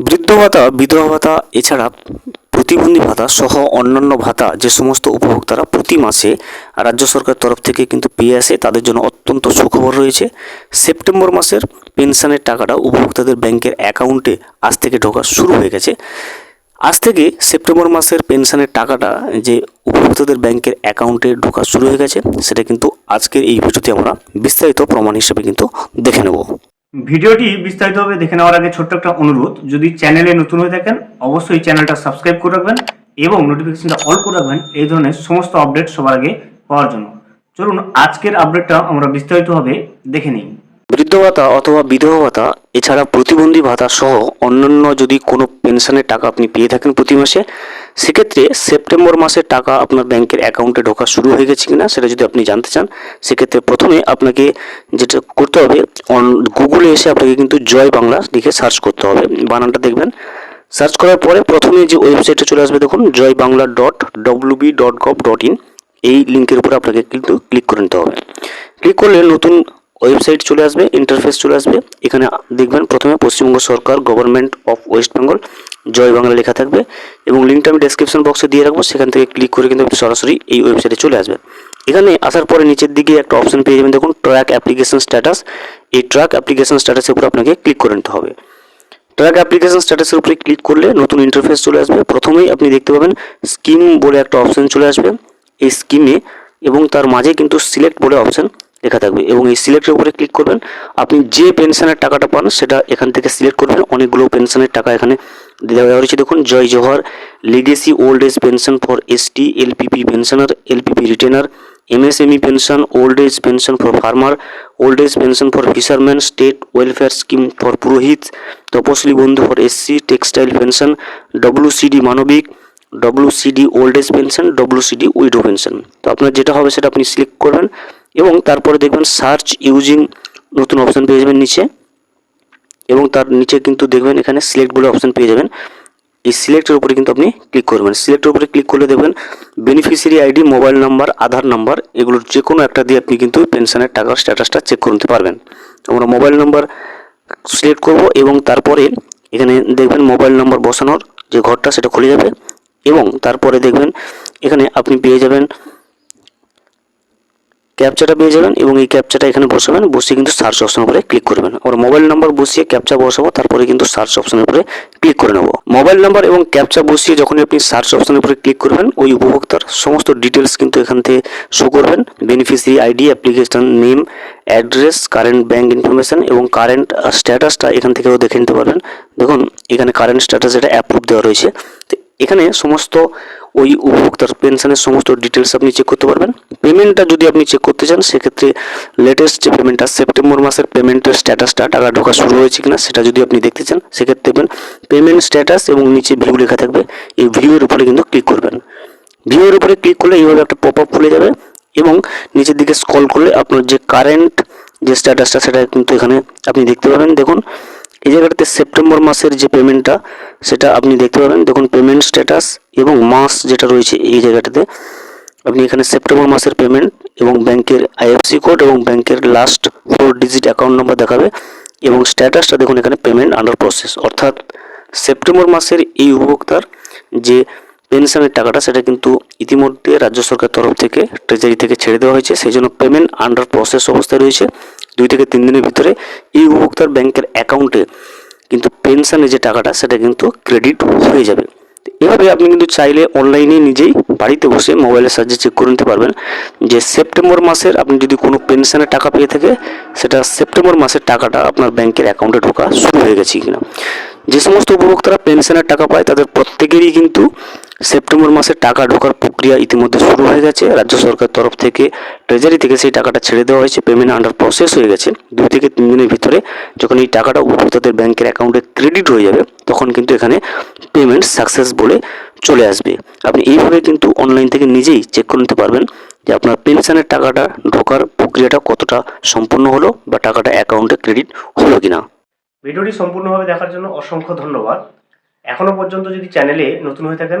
বৃদ্ধ ভাতা, বিধবা ভাতা এছাড়া প্রতিবন্ধী ভাতা সহ অন্যান্য ভাতা যে সমস্ত উপভোক্তারা প্রতি মাসে রাজ্য সরকারের তরফ থেকে কিন্তু পেয়ে আসে, তাদের জন্য অত্যন্ত সুখবর রয়েছে। সেপ্টেম্বর মাসের পেনশনের টাকাটা উপভোক্তাদের ব্যাংকের অ্যাকাউন্টে আজ থেকে ঢোকা শুরু হয়ে গেছে। আজ থেকে সেপ্টেম্বর মাসের পেনশনের টাকাটা যে উপভোক্তাদের ব্যাংকের অ্যাকাউন্টে ঢোকা শুরু হয়ে গেছে, সেটা কিন্তু আজকের এই ভিডিওতে আমরা বিস্তারিত প্রমাণ হিসেবে কিন্তু দেখে নেব। ভিডিওটি বিস্তারিতভাবে দেখে নেওয়ার আগে ছোট্ট একটা অনুরোধ, যদি চ্যানেলে নতুন হয়ে থাকেন, অবশ্যই চ্যানেলটা সাবস্ক্রাইব করে রাখবেন এবং নোটিফিকেশনটা অল করে রাখবেন, এই ধরনের সমস্ত আপডেট সবার আগে পাওয়ার জন্য। চলুন, আজকের আপডেটটা আমরা বিস্তারিতভাবে দেখে নিই। বৃদ্ধ ভাতা অথবা বিধবা ভাতা এছাড়া প্রতিবন্ধী ভাতা সহ অন্যান্য যদি কোনো পেনশনের টাকা আপনি পেয়ে থাকেন প্রতি মাসে, সেক্ষেত্রে সেপ্টেম্বর মাসের টাকা আপনার ব্যাংকের অ্যাকাউন্টে ঢোকা শুরু হয়ে গেছে কিনা সেটা যদি আপনি জানতে চান, সেক্ষেত্রে প্রথমে আপনাকে যেটা করতে হবে, অন গুগলে এসে আপনাকে কিন্তু জয় বাংলা লিখে সার্চ করতে হবে। বানানটা দেখবেন। সার্চ করার পরে প্রথমে যে ওয়েবসাইটে চলে আসবে দেখুন Joy Bangla dot WB dot gov dot in এই লিঙ্কের উপরে আপনাকে কিন্তু ক্লিক করে নিতে হবে। ক্লিক করলে নতুন ওয়েবসাইট চলে আসবে ইন্টারফেস চলে আসবে। এখানে দেখবেন প্রথমে পশ্চিমবঙ্গ সরকার government of West Bengal Joy Bangla লেখা থাকবে এবং লিঙ্কটা আমি ডেসক্রিপশন বক্সে দিয়ে রাখব, সেখান থেকে ক্লিক করে কিন্তু সরাসরি এই ওয়েবসাইটে চলে আসবে এখানে আসার পরে নিচের দিকে একটা অপশন পেয়ে যাবেন, দেখুন ট্র্যাক অ্যাপ্লিকেশন স্ট্যাটাস এই ট্র্যাক অ্যাপ্লিকেশন স্ট্যাটাসের উপর আপনাকে ক্লিক করে নিতে হবে। ট্র্যাক অ্যাপ্লিকেশন স্ট্যাটাসের উপরে ক্লিক করলে নতুন ইন্টারফেস চলে আসবে। প্রথমেই আপনি দেখতে পাবেন স্কিম বলে একটা অপশন চলে আসবে। এই স্কিমে এবং তার মাঝে কিন্তু সিলেক্ট বলে অপশন লেখা থাকবে এবং এই সিলেক্টের উপরে ক্লিক করবেন। আপনি যে পেনশনের টাকাটা পান, সেটা এখান থেকে সিলেক্ট করবেন। অনেকগুলো পেনশনের টাকা এখানে দেওয়া রয়েছে। দেখুন, Joy Johar legacy old age pension for ST LPP pensioner LPP retainer MSME pension old age pension for farmer old age pension for fisherman state welfare scheme for পুরোহিত Taposili Bandhu for SC textile pension WCD Manabik WCD old age pension WCD widow pension তো আপনার যেটা হবে, সেটা আপনি select করবেন। এবং তারপরে দেখবেন সার্চ ইউজিং নতুন অপশন পেয়ে যাবেন নিচে। এবং তার নিচে কিন্তু দেখবেন এখানে সিলেক্ট বলে অপশন পেয়ে যাবেন। এই সিলেক্টের উপরে কিন্তু আপনি ক্লিক করবেন। সিলেক্টের উপরে ক্লিক করলে দেখবেন beneficiary ID mobile number Aadhaar number এগুলোর যে কোনো একটা দিয়ে আপনি কিন্তু পেনশনের টাকার স্ট্যাটাসটা চেক করে নিতে পারবেন। আমরা মোবাইল নাম্বার সিলেক্ট করব এবং তারপরে এখানে দেখবেন মোবাইল নাম্বার বসানোর যে ঘরটা সেটা খুলে যাবে। এবং তারপরে দেখবেন এখানে আপনি পেয়ে যাবেন ক্যাপচাটা পেয়ে যাবেন এবং এই ক্যাপচাটা এখানে বসাবেন। বসিয়ে কিন্তু সার্চ অপশনের উপরে ক্লিক করবেন। আমরা মোবাইল নাম্বার বসিয়ে ক্যাপচা বসাবো, তারপরে কিন্তু সার্চ অপশনের উপরে ক্লিক করে নেব। মোবাইল নাম্বার এবং ক্যাপচা বসিয়ে যখন আপনি সার্চ অপশনের উপরে ক্লিক করবেন, ওই উপভোক্তার সমস্ত ডিটেলস কিন্তু এখান থেকে শো করবেন। Beneficiary ID application name address current bank information এবং কারেন্ট স্ট্যাটাসটা এখান থেকেও দেখে নিতে পারবেন। দেখুন, এখানে কারেন্ট স্ট্যাটাস এটা অ্যাপ্রুভ দেওয়া রয়েছে। এখানে সমস্ত ওই উপভোক্তার পেনশনের সমস্ত ডিটেলস আপনি চেক করতে পারবেন। পেমেন্টটা যদি আপনি চেক করতে চান, সেক্ষেত্রে লেটেস্ট যে পেমেন্টটা সেপ্টেম্বর মাসের পেমেন্টের স্ট্যাটাসটা টাকা ঢোকা শুরু হয়েছে কিনা, সেটা যদি আপনি দেখতে চান, সেক্ষেত্রে দেখবেন পেমেন্ট স্ট্যাটাস এবং নিচে ভিউ লেখা থাকবে। এই ভিউয়ের উপরে কিন্তু ক্লিক করবেন। ভিউয়ের উপরে ক্লিক করলে এইভাবে একটা পপ আপ খুলে যাবে এবং নিচের দিকে স্ক্রল করলে আপনার যে কারেন্ট যে স্ট্যাটাসটা সেটা কিন্তু এখানে আপনি দেখতে পাবেন। দেখুন এই জায়গাটাতে সেপ্টেম্বর মাসের যে পেমেন্টটা সেটা আপনি দেখতে পাবেন। দেখুন পেমেন্ট স্ট্যাটাস এবং মাস যেটা রয়েছে এই জায়গাটাতে, আপনি এখানে সেপ্টেম্বর মাসের পেমেন্ট এবং ব্যাংকের আইএফসি কোড এবং ব্যাংকের last four digit account number দেখাবে এবং স্ট্যাটাসটা দেখুন এখানে পেমেন্ট আন্ডার প্রসেস অর্থাৎ সেপ্টেম্বর মাসের এই উপভোক্তার যে পেনশনের টাকাটা, সেটা কিন্তু ইতিমধ্যে রাজ্য সরকার তরফ থেকে ট্রেজারি থেকে ছেড়ে দেওয়া হয়েছে। সেই জন্য পেমেন্ট আন্ডার প্রসেস অবস্থায় রয়েছে। দুই থেকে তিন দিনের ভিতরে এই উপভোক্তার ব্যাংকের অ্যাকাউন্টে কিন্তু পেনশনের যে টাকাটা, সেটা কিন্তু ক্রেডিট হয়ে যাবে। এভাবে আপনি কিন্তু চাইলে অনলাইনে নিজেই বাড়িতে বসে মোবাইলের সাহায্যে চেক করে নিতে পারবেন যে সেপ্টেম্বর মাসের আপনি যদি কোনো পেনশনের টাকা পেয়ে থাকে, সেটা সেপ্টেম্বর মাসের টাকাটা আপনার ব্যাংকের অ্যাকাউন্টে ঢোকা শুরু হয়ে গেছে কিনা। যে সমস্ত উপভোক্তারা পেনশনের টাকা পায়, তাদের প্রত্যেকেরই কিন্তু সেপ্টেম্বর মাসের টাকা ঢোকার প্রক্রিয়া ইতিমধ্যে শুরু হয়ে গেছে। রাজ্য সরকার তরফ থেকে ট্রেজারি থেকে সেই টাকাটা ছেড়ে দেওয়া হয়েছে। পেমেন্ট আন্ডার প্রসেস হয়ে গেছে। দুই থেকে তিন দিনের ভিতরে যখন এই টাকাটা উপভোক্তাদের ব্যাংকের অ্যাকাউন্টে ক্রেডিট হয়ে যাবে, তখন কিন্তু এখানে পেমেন্ট সাকসেস বলে চলে আসবে। আপনি এইভাবে কিন্তু অনলাইন থেকে নিজেই চেক করে নিতে পারবেন যে আপনার পেনশনের টাকাটা ঢোকার প্রক্রিয়াটা কতটা সম্পূর্ণ হলো বা টাকাটা অ্যাকাউন্টে ক্রেডিট হলো কিনা। ভিডিওটি সম্পূর্ণভাবে দেখার জন্য অসংখ্য ধন্যবাদ। এখনও পর্যন্ত যদি চ্যানেলে নতুন হয়ে থাকেন